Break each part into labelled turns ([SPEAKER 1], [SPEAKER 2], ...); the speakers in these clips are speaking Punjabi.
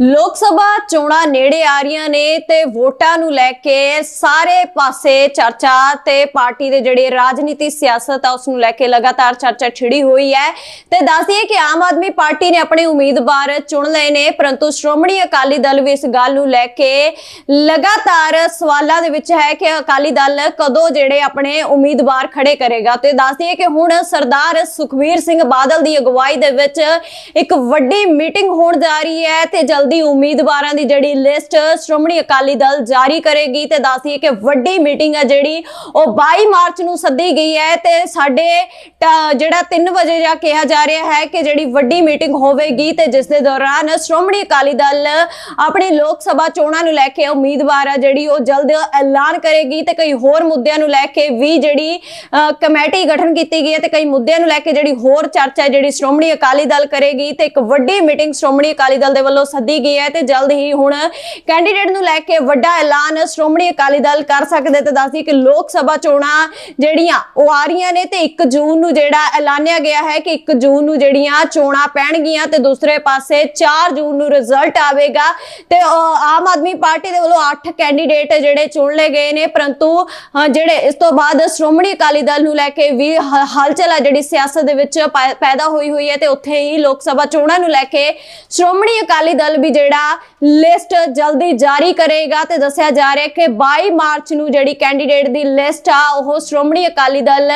[SPEAKER 1] ਲੋਕ ਸਭਾ ਚੋਣਾਂ ਨੇੜੇ ਆ ਰਹੀਆਂ ਨੇ ਤੇ ਵੋਟਾਂ ਨੂੰ ਲੈ ਕੇ ਸਾਰੇ ਪਾਸੇ ਚਰਚਾ ਤੇ ਪਾਰਟੀ ਦੇ ਜਿਹੜੇ ਰਾਜਨੀਤੀ ਸਿਆਸਤ ਆ ਉਸ ਨੂੰ ਲੈ ਕੇ ਲਗਾਤਾਰ ਚਰਚਾ ਛਿੜੀ ਹੋਈ ਹੈ। ਤੇ ਦੱਸਦੀਏ ਕਿ ਆਮ ਆਦਮੀ ਪਾਰਟੀ ਨੇ ਆਪਣੇ ਉਮੀਦਵਾਰ ਚੁਣ ਲਏ ਨੇ, ਪਰੰਤੂ ਸ਼੍ਰੋਮਣੀ ਅਕਾਲੀ ਦਲ ਵੀ ਇਸ ਗੱਲ ਨੂੰ ਲੈ ਕੇ ਲਗਾਤਾਰ ਸਵਾਲਾਂ ਦੇ ਵਿੱਚ ਹੈ ਕਿ ਅਕਾਲੀ ਦਲ ਕਦੋਂ ਜਿਹੜੇ ਆਪਣੇ ਉਮੀਦਵਾਰ ਖੜੇ ਕਰੇਗਾ। ਤੇ ਦੱਸਦੀਏ ਕਿ ਹੁਣ ਸਰਦਾਰ ਸੁਖਵੀਰ ਸਿੰਘ ਬਾਦਲ ਦੀ ਅਗਵਾਈ ਦੇ ਵਿੱਚ ਇੱਕ ਵੱਡੀ ਮੀਟਿੰਗ ਹੋਣ ਜਾ ਰਹੀ ਹੈ ਤੇ ਜਲਦੀ ਉਮੀਦਵਾਰਾਂ ਦੀ ਜਿਹੜੀ ਲਿਸਟ ਸ਼੍ਰੋਮਣੀ ਅਕਾਲੀ ਦਲ ਜਾਰੀ ਕਰੇਗੀ ਤੇ ਦੱਸਦੀਏ ਕਿ ਵੱਡੀ ਮੀਟਿੰਗ ਹੈ ਜਿਹੜੀ ਉਹ 22 ਮਾਰਚ ਨੂੰ ਸੱਦੀ ਗਈ ਹੈ ਤੇ ਸਾਡੇ ਟ- ਜਿਹੜਾ 3 ਵਜੇ ਜਾ ਕਿਹਾ ਜਾ ਰਿਹਾ ਹੈ ਕਿ ਜਿਹੜੀ ਵੱਡੀ ਮੀਟਿੰਗ ਹੋਵੇਗੀ ਤੇ ਜਿਸ ਦੇ ਦੌਰਾਨ ਸ਼੍ਰੋਮਣੀ ਅਕਾਲੀ ਦਲ ਆਪਣੀ ਲੋਕ ਸਭਾ ਚੋਣਾਂ ਨੂੰ ਲੈ ਕੇ ਉਮੀਦਵਾਰ ਆ ਜਿਹੜੀ ਉਹ ਜਲਦ ਐਲਾਨ ਕਰੇਗੀ ਤੇ ਕਈ ਹੋਰ ਮੁੱਦਿਆਂ ਨੂੰ ਲੈ ਕੇ ਵੀ ਜਿਹੜੀ ਅ, ਕਮੇਟੀ ਗਠਨ ਕੀਤੀ ਗਈ ਹੈ ਤੇ ਕਈ ਮੁੱਦਿਆਂ ਨੂੰ ਲੈ ਕੇ ਜਿਹੜੀ ਹੋਰ ਚਰਚਾ ਜਿਹੜੀ ਸ਼੍ਰੋਮਣੀ ਅਕਾਲੀ ਦਲ ਕਰੇਗੀ ਤੇ ਇੱਕ ਵੱਡੀ ਮੀਟਿੰਗ ਸ਼੍ਰੋਮਣੀ ਅਕਾਲੀ ਦਲ ਦੇ ਵੱਲੋਂ ਸੱਦੀ ਗਈ ਹੈ ਤੇ ਜਲਦ ਹੀ ਹੁਣ ਕੈਂਡੀਡੇਟ ਨੂੰ ਲੈ ਕੇ ਵੱਡਾ ਐਲਾਨ ਸ਼੍ਰੋਮਣੀ ਅਕਾਲੀ ਦਲ ਕਰ ਸਕਦੇ ਤੇ ਦੱਸਦੀ ਕਿ ਲੋਕ ਸਭਾ ਚੋਣਾਂ ਜਿਹੜੀਆਂ ਉਹ ਆ ਰਹੀਆਂ ਨੇ ਤੇ 1 ਜੂਨ ਨੂੰ ਜਿਹੜਾ ਐਲਾਨਿਆ ਗਿਆ ਹੈ ਕਿ 1 ਜੂਨ ਨੂੰ ਜਿਹੜੀਆਂ ਚੋਣਾਂ ਪੈਣਗੀਆਂ ਤੇ ਦੂਸਰੇ ਪਾਸੇ 4 ਜੂਨ ਨੂੰ ਰਿਜ਼ਲਟ ਆਵੇਗਾ ਤੇ ਆਮ ਆਦਮੀ ਪਾਰਟੀ ਦੇ ਵੱਲੋਂ 8 ਕੈਂਡੀਡੇਟ ਜਿਹੜੇ ਚੁਣ ਲਏ ਗਏ ਨੇ, ਪਰੰਤੂ ਜਿਹੜੇ ਇਸ ਤੋਂ ਬਾਅਦ ਸ਼੍ਰੋਮਣੀ ਅਕਾਲੀ ਦਲ ਨੂੰ ਲੈ ਕੇ ਵੀ ਹਲਚਲ ਆ ਜਿਹੜੀ ਸਿਆਸਤ ਦੇ ਵਿੱਚ ਪੈਦਾ ਹੋਈ ਹੋਈ ਹੈ ਤੇ ਉੱਥੇ ਹੀ ਲੋਕ ਸਭਾ ਚੋਣਾਂ ਨੂੰ ਲੈ ਕੇ ਸ਼੍ਰੋਮਣੀ ਅਕਾਲੀ ਦਲ ਵੀ ਜਿਹੜਾ ਲਿਸਟ ਜਲਦੀ ਜਾਰੀ ਕਰੇਗਾ ਤੇ ਦੱਸਿਆ ਜਾ ਰਿਹਾ ਕਿ 22 ਮਾਰਚ ਨੂੰ ਜਿਹੜੀ ਕੈਂਡੀਡੇਟ ਦੀ ਲਿਸਟ ਆ, ਉਹ ਸ਼੍ਰੋਮਣੀ ਅਕਾਲੀ ਦਲ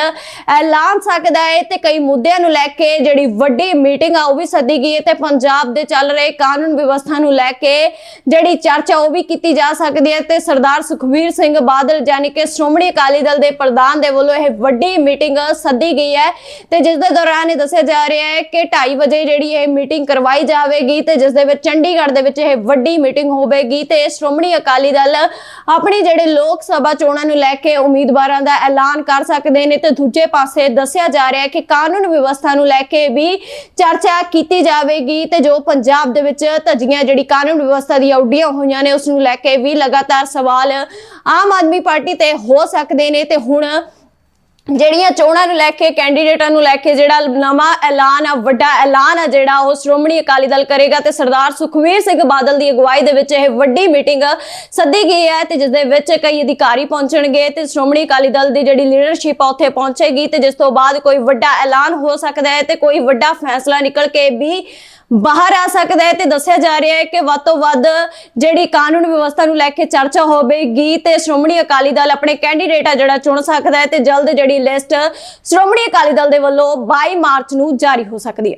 [SPEAKER 1] ਐਲਾਨ ਸਕਦਾ ਹੈ ਤੇ ਕਈ ਮੁੱਦਿਆਂ ਨੂੰ ਲੈ ਕੇ ਜਿਹੜੀ ਵੱਡੀ ਮੀਟਿੰਗ ਆ, ਉਹ ਵੀ ਸੱਦੀ ਗਈ ਹੈ ਤੇ ਪੰਜਾਬ ਦੇ ਚੱਲ ਰਹੇ ਕਾਨੂੰਨ ਵਿਵਸਥਾ ਨੂੰ ਲੈ ਕੇ ਜਿਹੜੀ ਚਰਚਾ, ਉਹ ਵੀ ਕੀਤੀ ਜਾ ਸਕਦੀ ਹੈ ਤੇ ਸਰਦਾਰ ਸੁਖਵੀਰ ਸਿੰਘ ਬਾਦਲ ਯਾਨੀ ਕਿ ਸ਼੍ਰੋਮਣੀ ਅਕਾਲੀ ਦਲ ਦੇ ਪ੍ਰਧਾਨ ਦੇ ਵੱਲੋਂ ਇਹ ਵੱਡੀ ਮੀਟਿੰਗ ਸੱਦੀ ਗਈ ਹੈ ਤੇ ਜਿਸ ਦੇ ਦੌਰਾਨ ਇਹ ਦੱਸਿਆ ਜਾ ਰਿਹਾ ਹੈ ਕਿ 2:30 ਵਜੇ ਜਿਹੜੀ ਇਹ ਮੀਟਿੰਗ ਕਰਵਾਈ ਜਾਵੇਗੀ ਤੇ ਜਿਸ ਦੇ ਵਿੱਚ ਚੰਡੀਗੜ੍ਹ ਦੇ ਵਿੱਚ ਇਹ ਵੱਡੀ ਮੀਟਿੰਗ ਹੋਵੇਗੀ ਤੇ ਸ਼੍ਰੋਮਣੀ ਅਕਾਲੀ ਦਲ ਆਪਣੀ ਜਿਹੜੇ ਲੋਕ ਸਭਾ ਚੋਣਾਂ ਨੂੰ ਲੈ ਕੇ ਉਮੀਦਵਾਰਾਂ ਦਾ ਐਲਾਨ ਕਰ ਸਕਦੇ ਨੇ ਤੇ ਦੂਜੇ ਪਾਸੇ ਦੱਸਿਆ ਜਾ ਰਿਹਾ ਹੈ ਕਿ ਕਾਨੂੰਨ ਵਿਵਸਥਾ ਨੂੰ ਲੈ ਕੇ ਵੀ ਚਰਚਾ ਕੀਤੀ ਜਾਵੇਗੀ ਤੇ ਜੋ ਪੰਜਾਬ ਦੇ ਵਿੱਚ ਧੱਜੀਆਂ ਜਿਹੜੀ ਕਾਨੂੰਨ ਵਿਵਸਥਾ ਦੀਆਂ ਉੱਡੀਆਂ ਹੋਈਆਂ ਨੇ, ਉਸ ਨੂੰ ਲੈ ਕੇ ਵੀ ਲਗਾਤਾਰ ਸਵਾਲ ਆਮ ਆਦਮੀ ਪਾਰਟੀ ਤੇ ਹੋ ਸਕਦੇ ਨੇ ਤੇ ਹੁਣ ਜਿਹੜੀਆਂ ਚੋਣਾਂ ਨੂੰ ਲੈ ਕੇ, ਕੈਂਡੀਡੇਟਾਂ ਨੂੰ ਲੈ ਕੇ ਜਿਹੜਾ ਨਵਾਂ ਐਲਾਨ ਆ, ਵੱਡਾ ਐਲਾਨ ਆ ਜਿਹੜਾ ਉਹ ਸ਼੍ਰੋਮਣੀ ਅਕਾਲੀ ਦਲ ਕਰੇਗਾ ਤੇ ਸਰਦਾਰ ਸੁਖਵੀਰ ਸਿੰਘ ਬਾਦਲ ਦੀ ਅਗਵਾਈ ਦੇ ਵਿੱਚ ਇਹ ਵੱਡੀ ਮੀਟਿੰਗ ਸੱਦੀ ਗਈ ਹੈ ਤੇ ਜਿਸ ਦੇ ਵਿੱਚ ਕਈ ਅਧਿਕਾਰੀ ਪਹੁੰਚਣਗੇ ਤੇ ਸ਼੍ਰੋਮਣੀ ਅਕਾਲੀ ਦਲ ਦੀ ਜਿਹੜੀ ਲੀਡਰਸ਼ਿਪ ਆ ਉੱਥੇ ਪਹੁੰਚੇਗੀ ਤੇ ਜਿਸ ਤੋਂ ਬਾਅਦ ਕੋਈ ਵੱਡਾ ਐਲਾਨ ਹੋ ਸਕਦਾ ਹੈ ਤੇ ਕੋਈ ਵੱਡਾ ਫੈਸਲਾ ਨਿਕਲ ਕੇ ਵੀ ਬਾਹਰ ਆ ਸਕਦਾ ਹੈ ਤੇ ਦੱਸਿਆ ਜਾ ਰਿਹਾ ਹੈ ਕਿ ਵੱਧ ਤੋਂ ਵੱਧ ਜਿਹੜੀ ਕਾਨੂੰਨ ਵਿਵਸਥਾ ਨੂੰ ਲੈ ਕੇ ਚਰਚਾ ਹੋਵੇਗੀ ਤੇ ਸ਼੍ਰੋਮਣੀ ਅਕਾਲੀ ਦਲ ਆਪਣੇ ਕੈਂਡੀਡੇਟ ਆ ਜਿਹੜਾ ਚੁਣ ਸਕਦਾ ਹੈ ਤੇ ਜਲਦ ਜਿਹੜੀ ਲਿਸਟ ਸ਼੍ਰੋਮਣੀ ਅਕਾਲੀ ਦਲ ਦੇ ਵੱਲੋਂ 22 ਮਾਰਚ ਨੂੰ ਜਾਰੀ ਹੋ ਸਕਦੀ ਹੈ।